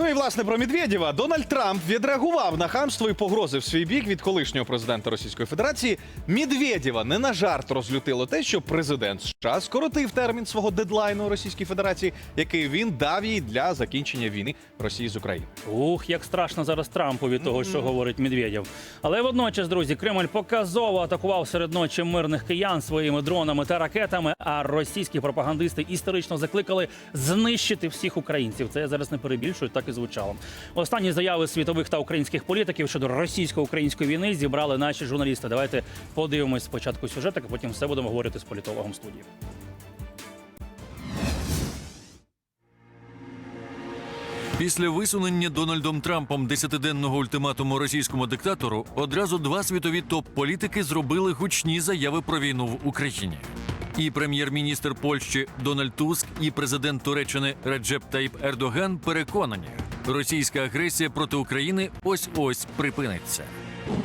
Ну і власне про Медведєва. Дональд Трамп відреагував на хамство і погрози в свій бік від колишнього президента Російської Федерації. Медведєва не на жарт розлютило те, що президент США скоротив термін свого дедлайну Російській Федерації, який він дав їй для закінчення війни Росії з Україною. Ух, як страшно зараз Трампу від того, що говорить Медведєв. Але водночас, друзі, Кремль показово атакував серед ночі мирних киян своїми дронами та ракетами. А російські пропагандисти історично закликали знищити всіх українців. Це я зараз не перебільшую, так і звучало. Останні заяви світових та українських політиків щодо російсько-української війни зібрали наші журналісти. Давайте подивимось спочатку сюжет, а потім все будемо говорити з політологом студії. Після висунення Дональдом Трампом десятиденного ультиматуму російському диктатору одразу два світові топ-політики зробили гучні заяви про війну в Україні. І прем'єр-міністр Польщі Дональд Туск, і президент Туреччини Реджеп Таїп Ердоган переконані, російська агресія проти України ось ось припиниться.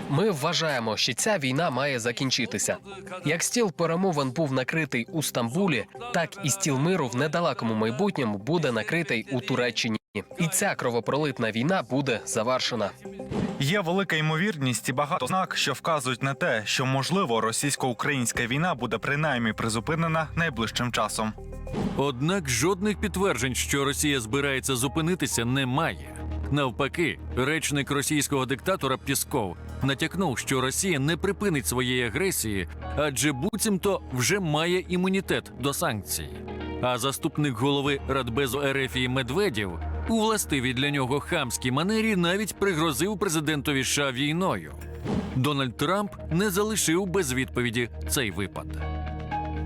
Ми вважаємо, що ця війна має закінчитися. Як стіл перемовин був накритий у Стамбулі, так і стіл миру в недалекому майбутньому буде накритий у Туреччині. І ця кровопролитна війна буде завершена. Є велика ймовірність і багато знак, що вказують на те, що можливо російсько-українська війна буде принаймні призупинена найближчим часом. Однак жодних підтверджень, що Росія збирається зупинитися, немає. Навпаки, речник російського диктатора Пісков натякнув, що Росія не припинить своєї агресії, адже буцімто вже має імунітет до санкцій. А заступник голови Радбезу Ерефії Медведєв у властивій для нього хамській манері навіть пригрозив президентові США війною. Дональд Трамп не залишив без відповіді цей випад.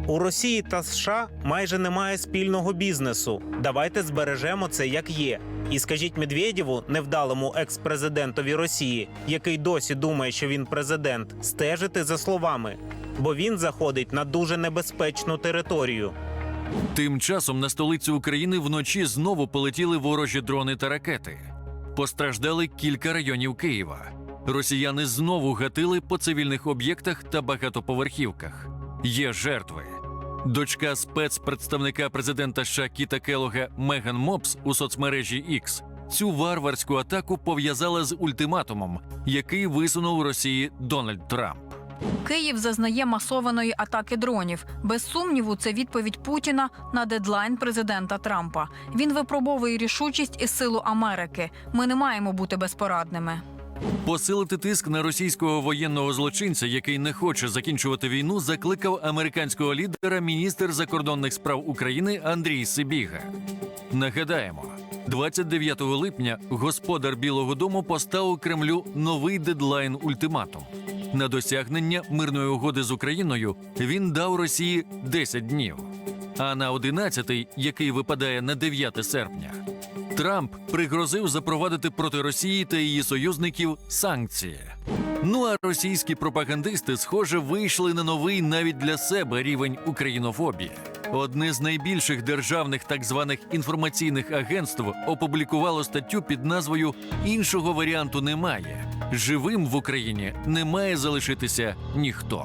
У Росії та США майже немає спільного бізнесу. Давайте збережемо це як є. І скажіть Медведєву, невдалому екс-президентові Росії, який досі думає, що він президент, стежити за словами, бо він заходить на дуже небезпечну територію. Тим часом на столицю України вночі знову полетіли ворожі дрони та ракети. Постраждали кілька районів Києва. Росіяни знову гатили по цивільних об'єктах та багатоповерхівках. Є жертви. Дочка спецпредставника президента США Кіта Келога Меган Мопс у соцмережі X цю варварську атаку пов'язала з ультиматумом, який висунув Росії Дональд Трамп. Київ зазнає масованої атаки дронів. Без сумніву, це відповідь Путіна на дедлайн президента Трампа. Він випробовує рішучість і силу Америки. Ми не маємо бути безпорадними. Посилити тиск на російського воєнного злочинця, який не хоче закінчувати війну, закликав американського лідера міністр закордонних справ України Андрій Сибіга. Нагадаємо, 29 липня господар Білого Дому поставив Кремлю новий дедлайн ультиматум. На досягнення мирної угоди з Україною він дав Росії 10 днів. А на 11-й, який випадає на 9 серпня, Трамп пригрозив запровадити проти Росії та її союзників санкції. Ну а російські пропагандисти, схоже, вийшли на новий навіть для себе рівень українофобії. Одне з найбільших державних так званих інформаційних агентств опублікувало статтю під назвою Іншого варіанту немає. Живим в Україні не має залишитися ніхто.